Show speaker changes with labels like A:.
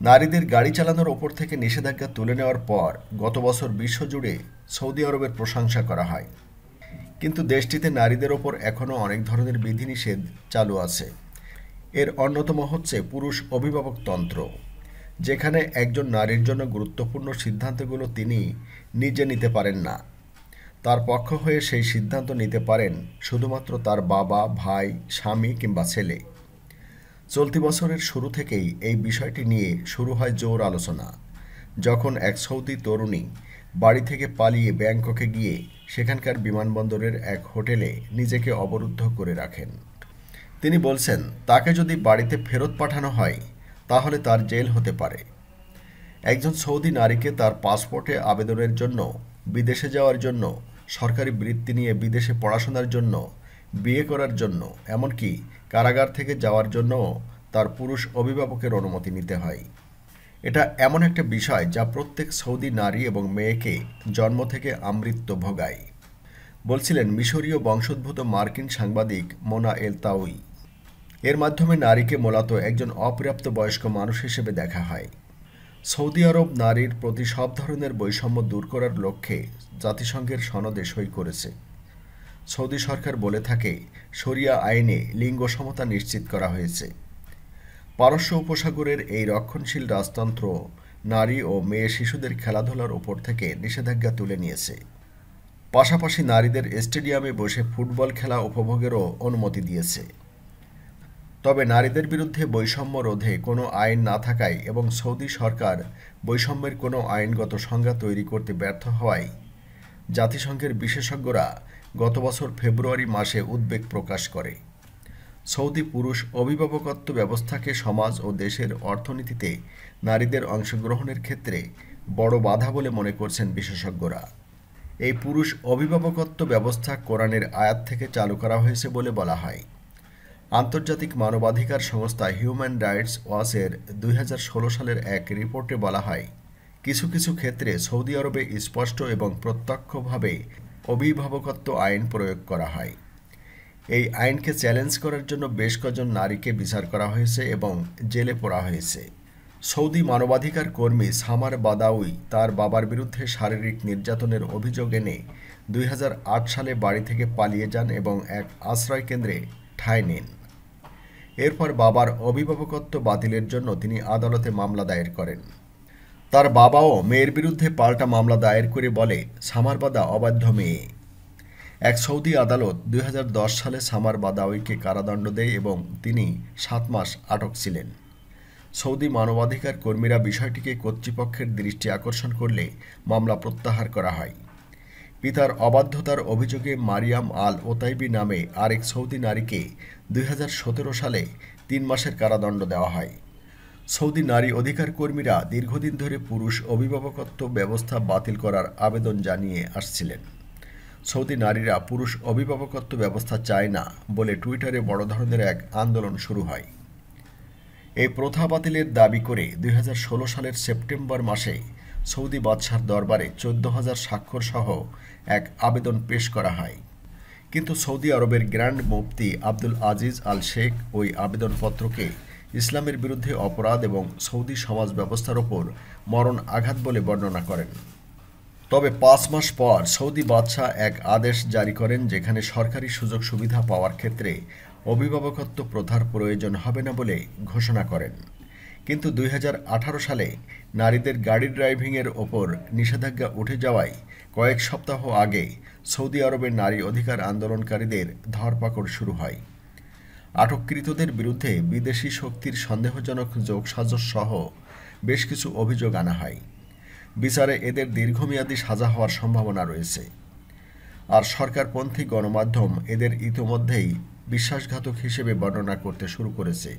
A: নারীদের গাড়ি চালানোর ওপর থেকে নিষেধাজ্ঞা তুলে নেওয়ার পর গত বছর বিশ্বজুড়ে সৌদি আরবের প্রশংসা করা হয়। কিন্তু দেশটিতে নারীদের ওপর এখনও অনেক ধরনের বিধিনিষেধ চালু আছে। এর অন্যতম হচ্ছে পুরুষ অভিভাবকতন্ত্র যেখানে একজন নারীর জন্য গুরুত্বপূর্ণ সিদ্ধান্তগুলো তিনি নিজে নিতে পারেন না। তার পক্ষ হয়ে সেই সিদ্ধান্ত নিতে পারেন শুধুমাত্র তার বাবা, ভাই, স্বামী কিংবা ছেলে। চলতি বছরের শুরু থেকেই এই বিষয়টি নিয়ে শুরু হয় জোর আলোচনা। যখন এক সৌদি তরুণী বাড়ি থেকে পালিয়ে ব্যাংককে গিয়ে সেখানকার বিমানবন্দরের এক হোটেলে নিজেকে অবরুদ্ধ করে রাখেন। তিনি বলছেন, তাকে যদি বাড়িতে ফেরত পাঠানো হয়, তাহলে তার জেল হতে পারে। একজন সৌদি নারীকে তার পাসপোর্টে আবেদনের জন্য, বিদেশে যাওয়ার জন্য, সরকারি বৃত্তি নিয়ে বিদেশে পড়াশোনার জন্য বিয়ে করার জন্য, এমনকি কারাগার থেকে যাওয়ার জন্য তার পুরুষ অভিভাবকের অনুমতি নিতে হয়। এটা এমন একটা বিষয় যা প্রত্যেক সৌদি নারী এবং মেয়েকে জন্ম থেকে আমৃত্য ভোগায়, বলছিলেন মিশরীয় বংশোদ্ভূত মার্কিন সাংবাদিক মোনা এল তাউই। এর মাধ্যমে নারীকে মূলত একজন অপ্রাপ্ত বয়স্ক মানুষ হিসেবে দেখা হয়। সৌদি আরব নারীর প্রতি সব ধরনের বৈষম্য দূর করার লক্ষ্যে জাতিসংঘের সনদে সই করেছে। সৌদি সরকার বলে থাকে, শরিয়া আইনে লিঙ্গ সমতা নিশ্চিত করা হয়েছে। পারস্য উপসাগরের এই রক্ষণশীল রাজতন্ত্র নারী ও মেয়ে শিশুদের খেলাধুলার ওপর থেকে নিষেধাজ্ঞা তুলে নিয়েছে। পাশাপাশি নারীদের স্টেডিয়ামে বসে ফুটবল খেলা উপভোগেরও অনুমতি দিয়েছে। তবে নারীদের বিরুদ্ধে বৈষম্য রোধে কোনো আইন না থাকায় এবং সৌদি সরকার বৈষম্যের কোনো আইনগত সংজ্ঞা তৈরি করতে ব্যর্থ হওয়ায় জাতিসংঘের বিশেষজ্ঞরা গত বছর ফেব্রুয়ারি মাসে উদ্বেগ প্রকাশ করে। সৌদি পুরুষ অভিভাবকত্ব ব্যবস্থাকে সমাজ ও দেশের অর্থনীতিতে নারীদের অংশগ্রহণের ক্ষেত্রে বড় বাধা বলে মনে করছেন বিশেষজ্ঞরা। এই পুরুষ অভিভাবকত্ব ব্যবস্থা কোরআনের আয়াত থেকে চালু করা হয়েছে বলে বলা হয়। আন্তর্জাতিক মানবাধিকার সংস্থা হিউম্যান রাইটস ওয়াচের দুই সালের এক রিপোর্টে বলা হয়, কিছু কিছু ক্ষেত্রে সৌদি আরবে স্পষ্ট এবং প্রত্যক্ষভাবে অভিভাবকত্ব আইন প্রয়োগ করা হয়। এই আইনকে চ্যালেঞ্জ করার জন্য বেশ কজন নারীকে বিচার করা হয়েছে এবং জেলে পড়া হয়েছে। সৌদি মানবাধিকার কর্মী সামার বাদাউই তার বাবার বিরুদ্ধে শারীরিক নির্যাতনের অভিযোগ এনে দুই হাজার আট সালে বাড়ি থেকে পালিয়ে যান এবং এক আশ্রয় কেন্দ্রে ঠাঁই নেন। এরপর বাবার অভিভাবকত্ব বাতিলের জন্য তিনি আদালতে মামলা দায়ের করেন। তার বাবাও মেয়ের বিরুদ্ধে পাল্টা মামলা দায়ের করে বলে, সামারবাদা অবাধ্য মেয়ে। এক সৌদি আদালত দুই হাজার দশ সালে সামার বাদাউইকে কারাদণ্ড দেয় এবং তিনি সাত মাস আটক ছিলেন। সৌদি মানবাধিকার কর্মীরা বিষয়টিকে কর্তৃপক্ষের দৃষ্টি আকর্ষণ করলে মামলা প্রত্যাহার করা হয়। পিতার অবাধ্যতার অভিযোগে মারিয়াম আল ওতাইবি নামে আরেক সৌদি নারীকে দুই হাজার সতেরো সালে তিন মাসের কারাদণ্ড দেওয়া হয়। সৌদি নারী অধিকার কর্মীরা দীর্ঘদিন ধরে পুরুষ অভিভাবকত্ব ব্যবস্থা বাতিল করার আবেদন জানিয়ে আসছিলেন। সৌদি নারীরা পুরুষ অভিভাবকত্ব ব্যবস্থা চায় না বলে টুইটারে বড় ধরনের এক আন্দোলন শুরু হয়। এই প্রথা বাতিলের দাবি করে দুই হাজার ষোলো সালের সেপ্টেম্বর মাসে সৌদি বাদশার দরবারে চোদ্দ হাজার স্বাক্ষর সহ এক আবেদন পেশ করা হয়। কিন্তু সৌদি আরবের grand mufti Abdul Aziz al Sheikh ওই আবেদনপত্রকে ইসলামের বিরুদ্ধে অপরাধ এবং সৌদি সমাজ ব্যবস্থার ওপর মরণ আঘাত বলে বর্ণনা করেন। তবে পাঁচ মাস পর সৌদি বাদশাহ এক আদেশ জারি করেন যেখানে সরকারি সুযোগ সুবিধা পাওয়ার ক্ষেত্রে অভিভাবকত্ব প্রথার প্রয়োজন হবে না বলে ঘোষণা করেন। কিন্তু দুই হাজার আঠারো সালে নারীদের গাড়ি ড্রাইভিংয়ের ওপর নিষেধাজ্ঞা উঠে যাওয়ায় কয়েক সপ্তাহ আগে সৌদি আরবের নারী অধিকার আন্দোলনকারীদের ধরপাকড় শুরু হয়। আটককৃতদের বিরুদ্ধে বিদেশি শক্তির সন্দেহজনক যোগসাজশ সহ বেশ কিছু অভিযোগ আনা হয়। বিচারে এদের দীর্ঘমেয়াদী সাজা হওয়ার সম্ভাবনা রয়েছে। আর সরকারপন্থী গণমাধ্যম এদের ইতোমধ্যেই বিশ্বাসঘাতক হিসেবে বর্ণনা করতে শুরু করেছে।